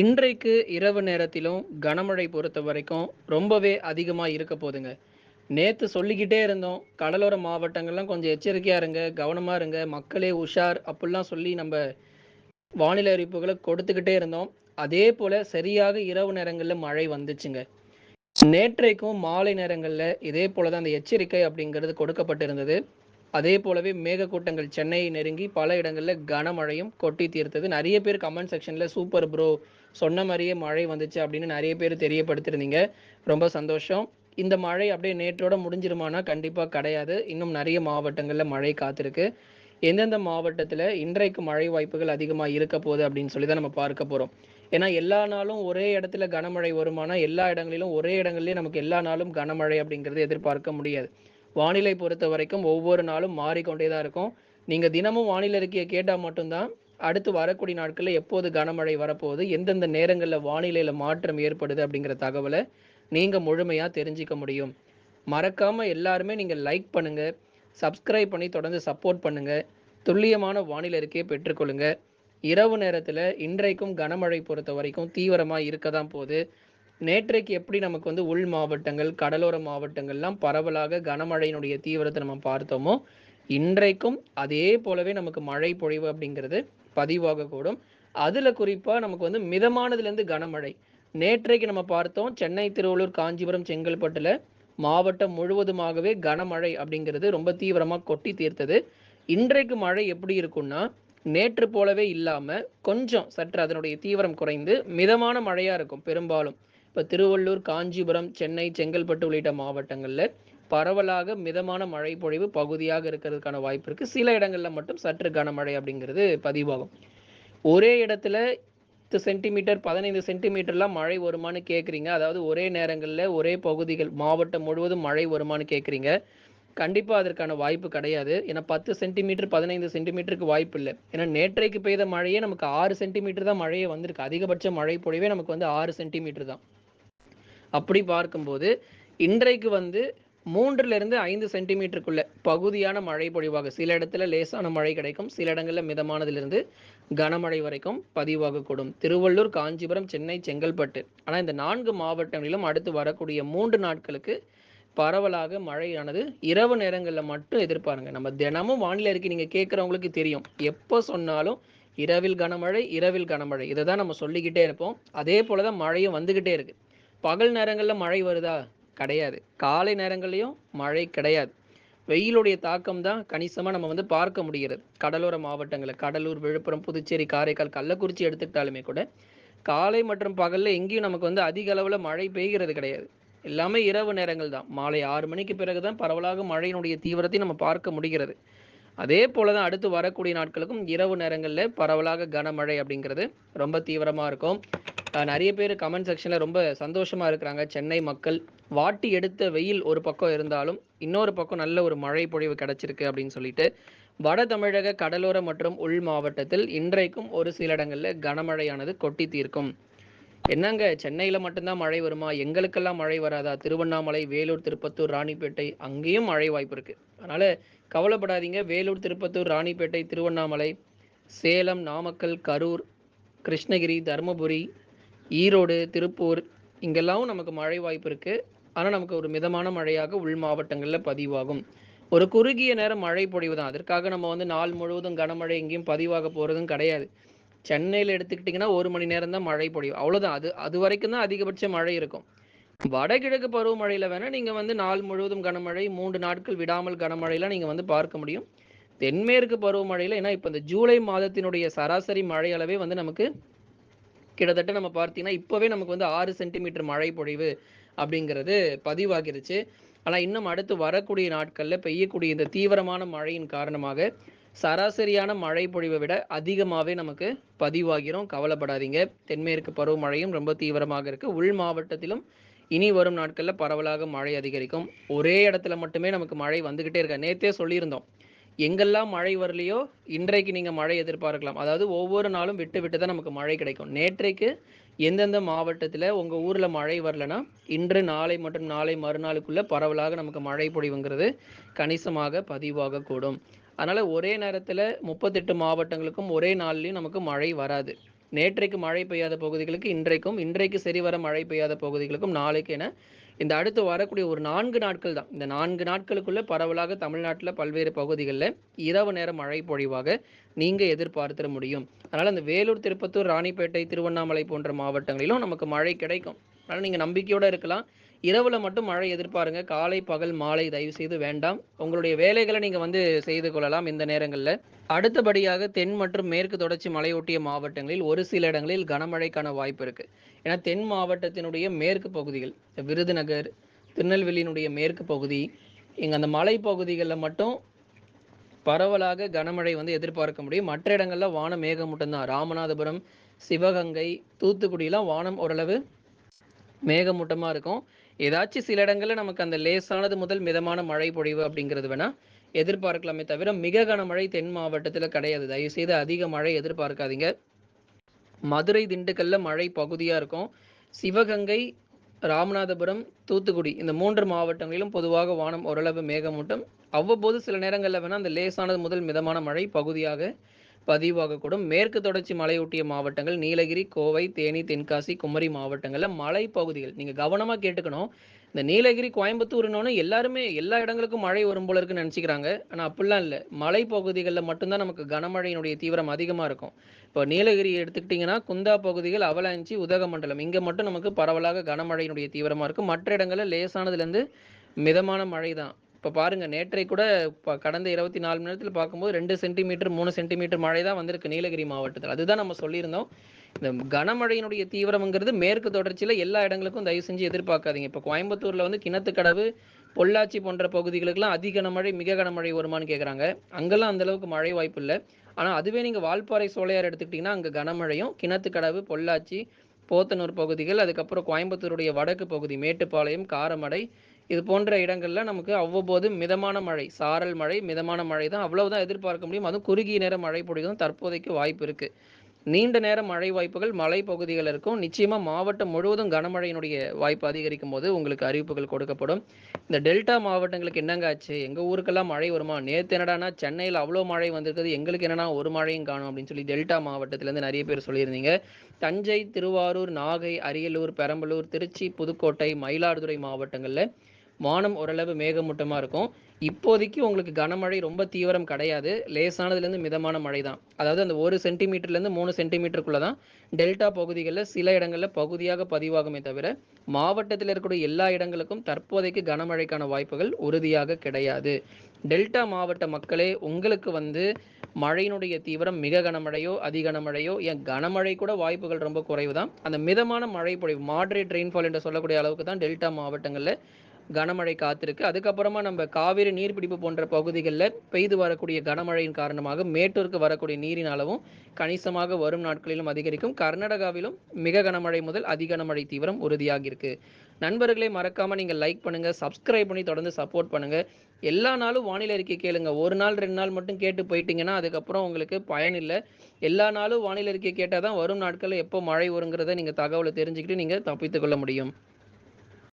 இன்றைக்கு இரவு நேரத்திலும் கனமழை பொறுத்த வரைக்கும் ரொம்பவே அதிகமாக இருக்க போதுங்க. நேற்று சொல்லிக்கிட்டே இருந்தோம். கடலோர மாவட்டங்கள்லாம் கொஞ்சம் எச்சரிக்கையாக இருங்க, கவனமாக இருங்க, மக்களே உஷார் அப்படிலாம் சொல்லி நம்ம வானிலை அறிவிப்புகளை கொடுத்துக்கிட்டே இருந்தோம். அதே போல் சரியாக இரவு நேரங்களில் மழை வந்துச்சுங்க. நேற்றைக்கும் மாலை நேரங்களில் இதே போல தான் அந்த எச்சரிக்கை அப்படிங்கிறது கொடுக்கப்பட்டிருந்தது. அதே போலவே மேகக்கூட்டங்கள் சென்னையை நெருங்கி பல இடங்களில் கனமழையும் கொட்டி தீர்த்தது. நிறைய பேர் கமெண்ட் செக்ஷனில் சூப்பர் ப்ரோ! சொன்ன மாதிரியே மழை வந்துச்சு அப்படின்னு நிறைய பேர் தெரியப்படுத்தியிருந்தீங்க. ரொம்ப சந்தோஷம். இந்த மழை அப்படியே நேற்றோட முடிஞ்சிருமானா கண்டிப்பாக கிடையாது. இன்னும் நிறைய மாவட்டங்களில் மழை காத்திருக்கு. எந்தெந்த மாவட்டத்தில் இன்றைக்கு மழை வாய்ப்புகள் அதிகமாக இருக்க போகுது அப்படின்னு சொல்லி தான் நம்ம பார்க்க போகிறோம் ஏன்னா எல்லா நாளும் ஒரே இடத்துல கனமழை வருமானா, எல்லா இடங்களிலும் ஒரே இடங்கள்லேயும் நமக்கு எல்லா நாளும் கனமழை அப்படிங்கிறது எதிர்பார்க்க முடியாது. வானிலை பொறுத்த வரைக்கும் ஒவ்வொரு நாளும் மாறிக்கொண்டே தான் இருக்கும். நீங்கள் தினமும் வானிலை அறிக்கைய கேட்டால் மட்டும்தான் அடுத்து வரக்கூடிய நாட்களில் எப்போது கனமழை வரப்போகுது, எந்தெந்த நேரங்களில் வானிலையில் மாற்றம் ஏற்படுது அப்படிங்கிற தகவலை நீங்கள் முழுமையாக தெரிஞ்சுக்க முடியும். மறக்காமல் எல்லாருமே நீங்கள் லைக் பண்ணுங்கள் சப்ஸ்கிரைப் பண்ணி தொடர்ந்து சப்போர்ட் பண்ணுங்கள் துல்லியமான வானிலை அறிக்கைய பெற்றுக்கொள்ளுங்கள் இரவு நேரத்தில் இன்றைக்கும் கனமழை பொறுத்த வரைக்கும் தீவிரமாக இருக்க தான் போகுது நேற்றைக்கு எப்படி நமக்கு வந்து உள் மாவட்டங்கள், கடலோர மாவட்டங்கள்லாம் பரவலாக கனமழையினுடைய தீவிரத்தை நம்ம பார்த்தோமோ, இன்றைக்கும் அதே போலவே நமக்கு மழை பொழிவு அப்படிங்கிறது பதிவாகக்கூடும். அதுல குறிப்பா நமக்கு வந்து மிதமானதுலேருந்து கனமழை. நேற்றைக்கு நம்ம பார்த்தோம் சென்னை, திருவள்ளூர், காஞ்சிபுரம், செங்கல்பட்டுல மாவட்டம் முழுவதுமாகவே கனமழை அப்படிங்கிறது ரொம்ப தீவிரமாக கொட்டி தீர்த்தது. இன்றைக்கு மழை எப்படி இருக்கும்னா, நேற்று போலவே இல்லாமல் கொஞ்சம் சற்று அதனுடைய தீவிரம் குறைந்து மிதமான மழையாக இருக்கும் பெரும்பாலும். இப்போ திருவள்ளூர், காஞ்சிபுரம், சென்னை, செங்கல்பட்டு உள்ளிட்ட மாவட்டங்களில் பரவலாக மிதமான மழை பொழிவு பகுதியாக இருக்கிறதுக்கான வாய்ப்பு இருக்குது சில இடங்களில் மட்டும் சற்று கனமழை அப்படிங்கிறது பதிவாகும். ஒரே இடத்துல 10 சென்டிமீட்டர், 15 சென்டிமீட்டர்லாம் மழை வருமான்னு கேட்குறீங்க அதாவது ஒரே நேரங்களில் ஒரே பகுதிகள் மாவட்டம் முழுவதும் மழை வருமான்னு கேட்குறீங்க கண்டிப்பாக அதற்கான வாய்ப்பு கிடையாது. ஏன்னா 10 சென்டிமீட்டர், 15 சென்டிமீட்டருக்கு வாய்ப்பு இல்லை ஏன்னா நேற்றைக்கு பெய்த மழையே நமக்கு ஆறு சென்டிமீட்டர் தான் மழையே வந்திருக்கு. அதிகபட்ச மழை பொழிவே நமக்கு வந்து ஆறு சென்டிமீட்டர் தான். அப்படி பார்க்கும்போது, இன்றைக்கு வந்து 3லிருந்து 5 சென்டிமீட்டருக்குள்ள பகுதியான மழை பொழிவாக சில இடத்துல லேசான மழை கிடைக்கும். சில இடங்களில் மிதமானதிலிருந்து கனமழை வரைக்கும் பதிவாகக்கூடும். திருவள்ளூர், காஞ்சிபுரம், சென்னை, செங்கல்பட்டு. ஆனால் இந்த நான்கு மாவட்டங்களிலும் அடுத்து வரக்கூடிய மூன்று நாட்களுக்கு பரவலாக மழையானது இரவு நேரங்களில் மட்டும் எதிர்பாருங்க. நம்ம தினமும் வானிலை அறிக்கை நீங்கள் கேட்குறவங்களுக்கு தெரியும். எப்போ சொன்னாலும் இரவில் கனமழை, இரவில் கனமழை. இதை தான் நம்ம சொல்லிக்கிட்டே இருப்போம். அதே போல தான் மழையும் வந்துக்கிட்டே இருக்குது பகல் நேரங்களில் மழை வருதா? கிடையாது. காலை நேரங்கள்லையும் மழை கிடையாது. வெயிலுடைய தாக்கம் தான் கணிசமாக நம்ம வந்து பார்க்க முடிகிறது. கடலோர மாவட்டங்களில் கடலூர், விழுப்புரம், புதுச்சேரி, காரைக்கால், கள்ளக்குறிச்சி எடுத்துக்கிட்டாலுமே கூட, காலை மற்றும் பகலில் எங்கேயும் நமக்கு வந்து அதிக அளவில் மழை பெய்கிறது கிடையாது. எல்லாமே இரவு நேரங்கள் தான். மாலை ஆறு மணிக்கு பிறகு தான் பரவலாக மழையினுடைய தீவிரத்தை நம்ம பார்க்க முடிகிறது. அதே போல தான் அடுத்து வரக்கூடிய நாட்களுக்கும் இரவு நேரங்களில் பரவலாக கனமழை அப்படிங்கிறது ரொம்ப தீவிரமாக இருக்கும். நிறைய பேர் கமெண்ட் செக்ஷன்ல ரொம்ப சந்தோஷமா இருக்கிறாங்க. சென்னை மக்கள் வாட்டி எடுத்த வெயில் ஒரு பக்கம் இருந்தாலும், இன்னொரு பக்கம் நல்ல ஒரு மழை பொழிவு கிடைச்சிருக்கு அப்படின்னு சொல்லிட்டு, வட தமிழக கடலோர மற்றும் உள் மாவட்டத்தில் இன்றைக்கும் ஒரு சில இடங்கள்ல கனமழையானது கொட்டி தீர்க்கும். என்னங்க சென்னையில மட்டும்தான் மழை வருமா? எங்களுக்கெல்லாம் மழை வராதா? திருவண்ணாமலை, வேலூர், திருப்பத்தூர், ராணிப்பேட்டை அங்கேயும் மழை வாய்ப்பு இருக்கு. அதனால கவலைப்படாதீங்க. வேலூர், திருப்பத்தூர், ராணிப்பேட்டை, திருவண்ணாமலை, சேலம், நாமக்கல், கரூர், கிருஷ்ணகிரி, தர்மபுரி, ஈரோடு, திருப்பூர் இங்கெல்லாம் நமக்கு மழை வாய்ப்பு இருக்குது ஆனால் நமக்கு ஒரு மிதமான மழையாக உள் மாவட்டங்களில் பதிவாகும். ஒரு குறுகிய நேரம் மழை பொழிவு தான். அதற்காக நம்ம வந்து நாள் முழுவதும் கனமழை எங்கேயும் பதிவாக போகிறதும் கிடையாது. சென்னையில் எடுத்துக்கிட்டிங்கன்னா ஒரு மணி நேரம் தான் மழை பொழிவு அவ்வளோதான். அது வரைக்கும் தான் அதிகபட்ச மழை இருக்கும். வடகிழக்கு பருவமழையில் வேணால் நீங்கள் வந்து நாள் முழுவதும் கனமழை, மூன்று நாட்கள் விடாமல் கனமழையெல்லாம் நீங்கள் வந்து பார்க்க முடியும். தென்மேற்கு பருவமழையில் ஏன்னா இப்போ இந்த ஜூலை மாதத்தினுடைய சராசரி மழை அளவே வந்து நமக்கு கிட்டத்தட்ட நம்ம பார்த்தீங்கன்னா, இப்போவே நமக்கு வந்து ஆறு சென்டிமீட்டர் மழை பொழிவு அப்படிங்கிறது பதிவாகிருச்சு. ஆனால் இன்னும் அடுத்து வரக்கூடிய நாட்களில் பெய்யக்கூடிய இந்த தீவிரமான மழையின் காரணமாக, சராசரியான மழை பொழிவை விட அதிகமாகவே நமக்கு பதிவாகிறோம் கவலைப்படாதீங்க. தென்மேற்கு பருவமழையும் ரொம்ப தீவிரமாக இருக்குது உள் மாவட்டத்திலும் இனி வரும் நாட்களில் பரவலாக மழை அதிகரிக்கும். ஒரே இடத்துல மட்டுமே நமக்கு மழை வந்துக்கிட்டே இருக்கா நேத்தே சொல்லியிருந்தோம். எங்கெல்லாம் மழை வரலையோ, இன்றைக்கு நீங்கள் மழை எதிர்பார்க்கலாம். அதாவது ஒவ்வொரு நாளும் விட்டு விட்டு தான் நமக்கு மழை கிடைக்கும். நேற்றைக்கு எந்தெந்த மாவட்டத்தில் உங்கள் ஊரில் மழை வரலன்னா, இன்று, நாளை மற்றும் நாளை மறுநாளுக்குள்ளே பரவலாக நமக்கு மழை பொழிவுங்கிறது கணிசமாக பதிவாகக்கூடும். அதனால் ஒரே நேரத்தில் முப்பத்தெட்டு மாவட்டங்களுக்கும் ஒரே நாள்லையும் நமக்கு மழை வராது. நேற்றைக்கு மழை பெய்யாத பகுதிகளுக்கு இன்றைக்கும் இன்றைக்கு சரிவர மழை பெய்யாத பகுதிகளுக்கும் நாளைக்கு என இந்த அடுத்து வரக்கூடிய ஒரு நான்கு நாட்கள் தான். இந்த நான்கு நாட்களுக்குள்ள பரவலாக தமிழ்நாட்டில் பல்வேறு பகுதிகளில் இரவு நேர மழை பொழிவாக நீங்கள் எதிர்பார்த்துட முடியும். அதனால் அந்த வேலூர் திருப்பத்தூர் ராணிப்பேட்டை திருவண்ணாமலை போன்ற மாவட்டங்களிலும் நமக்கு மழை கிடைக்கும். அதனால் நீங்கள் நம்பிக்கையோடு இருக்கலாம். இரவுல மட்டும் மழை எதிர்பாருங்க. காலை பகல் மாலை தயவு செய்து வேண்டாம். உங்களுடைய வேலைகளை நீங்க வந்து செய்து கொள்ளலாம் இந்த நேரங்களில். அடுத்தபடியாக தென் மற்றும் மேற்கு தொடர்ச்சி மலையொட்டிய மாவட்டங்களில் ஒரு சில இடங்களில் கனமழைக்கான வாய்ப்பு இருக்கு. ஏன்னா தென் மாவட்டத்தினுடைய மேற்கு பகுதிகள் விருதுநகர் திருநெல்வேலியினுடைய மேற்கு பகுதி இங்க அந்த மலை பகுதிகளில் மட்டும் பரவலாக கனமழை வந்து எதிர்பார்க்க முடியும். மற்ற இடங்கள்ல வானம் மேகமூட்டம் தான் ராமநாதபுரம் சிவகங்கை தூத்துக்குடியெல்லாம் வானம் ஓரளவு மேகமூட்டமாக இருக்கும். ஏதாச்சும் சில இடங்களில் நமக்கு அந்த லேசானது முதல் மிதமான மழை பொழிவு அப்படிங்கிறது வேணா எதிர்பார்க்கலாமே தவிர மிக கனமழை தென் மாவட்டத்துல கிடையாது. தயவு செய்து அதிக மழை எதிர்பார்க்காதீங்க. மதுரை திண்டுக்கல்ல மழை பகுதியா இருக்கும். சிவகங்கை ராமநாதபுரம் தூத்துக்குடி இந்த மூன்று மாவட்டங்களிலும் பொதுவாக வானம் ஓரளவு மேகமூட்டம். அவ்வப்போது சில நேரங்களில் வேணா அந்த லேசானது முதல் மிதமான மழை பகுதியாக பதிவாகக்கூடும். மேற்கு தொடர்ச்சி மலையொட்டிய மாவட்டங்கள் நீலகிரி கோவை தேனி தென்காசி குமரி மாவட்டங்களில் மலைப்பகுதிகள் நீங்கள் கவனமாக கேட்டுக்கணும். இந்த நீலகிரி கோயம்புத்தூர்னோன்னு எல்லாருமே எல்லா இடங்களுக்கும் மழை வரும் போல இருக்குன்னு நினச்சிக்கிறாங்க. ஆனால் அப்படிலாம் இல்லை. மலைப்பகுதிகளில் மட்டும்தான் நமக்கு கனமழையினுடைய தீவிரம் அதிகமாக இருக்கும். இப்போ நீலகிரி எடுத்துக்கிட்டிங்கன்னா குந்தா பகுதிகள் அவலாஞ்சி உதகமண்டலம். இங்கே மட்டும் நமக்கு பரவலாக கனமழையினுடைய தீவிரமாக இருக்கும். மற்ற இடங்களில் லேசானதுலேருந்து மிதமான மழை தான் இப்போ பாருங்க நேற்றை கூட இப்போ கடந்த இருபத்தி நாலு மணி நேரத்தில் பார்க்கும்போது ரெண்டு சென்டிமீட்டர் மூணு சென்டிமீட்டர் மழை தான் வந்திருக்கு நீலகிரி மாவட்டத்தில். அதுதான் நம்ம சொல்லியிருந்தோம். இந்த கனமழையினுடைய தீவிரம்ங்கிறது மேற்கு தொடர்ச்சியில் எல்லா இடங்களுக்கும் தயவு செஞ்சு எதிர்பார்க்காதீங்க. இப்போ கோயம்புத்தூரில் வந்து கிணத்துக்கடவு பொள்ளாச்சி போன்ற பகுதிகளுக்கெல்லாம் அதிக கனமழை மிக கனமழை வருமான்னு கேட்குறாங்க அங்கெல்லாம் அந்த அளவுக்கு மழை வாய்ப்பு இல்லை. ஆனால் அதுவே நீங்கள் வால்பாறை சோலையார் எடுத்துக்கிட்டிங்கன்னா அங்கே கனமழையும் கிணத்துக்கடவு பொள்ளாச்சி போத்தனூர் பகுதிகள் அதுக்கப்புறம் கோயம்புத்தூருடைய வடக்கு பகுதி மேட்டுப்பாளையம் காரமடை இது போன்ற இடங்களில் நமக்கு அவ்வப்போது மிதமான மழை சாரல் மழை மிதமான மழை தான். அவ்வளவுதான் எதிர்பார்க்க முடியும். அதுவும் குறுகிய நேர மழை பொடிக்கும் தற்போதைக்கு வாய்ப்பு இருக்கு. நீண்ட நேர மழை வாய்ப்புகள் மலை பகுதிகள் இருக்கும். நிச்சயமாக மாவட்டம் முழுவதும் கனமழையினுடைய வாய்ப்பு அதிகரிக்கும் போது உங்களுக்கு அறிவிப்புகள் கொடுக்கப்படும். இந்த டெல்டா மாவட்டங்களுக்கு என்னங்க ஆச்சு? எங்கள் ஊருக்கெல்லாம் மழை வருமா? நேற்று என்னடானா சென்னையில் அவ்வளோ மழை வந்திருக்குது. எங்களுக்கு என்னன்னா ஒரு மழையும் காணும் அப்படின்னு சொல்லி டெல்டா மாவட்டத்திலேருந்து நிறைய பேர் சொல்லியிருந்தீங்க. தஞ்சை திருவாரூர் நாகை அரியலூர் பெரம்பலூர் திருச்சி புதுக்கோட்டை மயிலாடுதுறை மாவட்டங்களில் வானம் ஓரளவு மேகமூட்டமாக இருக்கும். இப்போதைக்கு உங்களுக்கு கனமழை ரொம்ப தீவிரம் கிடையாது. லேசானதுலேருந்து மிதமான மழை தான் அதாவது அந்த ஒரு சென்டிமீட்டர்லேருந்து மூணு சென்டிமீட்டருக்குள்ளே தான் டெல்டா பகுதிகளில் சில இடங்களில் பகுதியாக பதிவாகுமே தவிர மாவட்டத்தில் இருக்கக்கூடிய எல்லா இடங்களுக்கும் தற்போதைக்கு கனமழைக்கான வாய்ப்புகள் உறுதியாக கிடையாது. டெல்டா மாவட்ட மக்களே உங்களுக்கு வந்து மழையினுடைய தீவிரம் மிக கனமழையோ அதிகனமழையோ ஏன் கனமழை கூட வாய்ப்புகள் ரொம்ப குறைவு தான் அந்த மிதமான மழை பொழிவு மாட்ரேட் ரெயின்ஃபால் என்று சொல்லக்கூடிய அளவுக்கு தான் டெல்டா மாவட்டங்களில் கனமழை காத்திருக்கு. அதுக்கப்புறமா நம்ம காவிரி நீர்பிடிப்பு போன்ற பகுதிகளில் பெய்து வரக்கூடிய கனமழையின் காரணமாக மேட்டூருக்கு வரக்கூடிய நீரின் அளவும் கணிசமாக வரும் நாட்களிலும் அதிகரிக்கும். கர்நாடகாவிலும் மிக கனமழை முதல் அதி கனமழை தீவிரம் உறுதியாக இருக்கு நண்பர்களே மறக்காம நீங்க லைக் பண்ணுங்க சப்ஸ்கிரைப் பண்ணி தொடர்ந்து சப்போர்ட் பண்ணுங்க. எல்லா நாளும் வானிலை அறிக்கை கேளுங்க. ஒரு நாள் ரெண்டு நாள் மட்டும் கேட்டு போயிட்டீங்கன்னா அதுக்கப்புறம் உங்களுக்கு பயன் இல்லை. எல்லா நாளும் வானிலை அறிக்கை கேட்டால் தான் வரும் நாட்களில் எப்போ மழை வருங்கிறத நீங்கள் தகவலை தெரிஞ்சுக்கிட்டு நீங்கள் தப்பித்துக்கொள்ள முடியும்.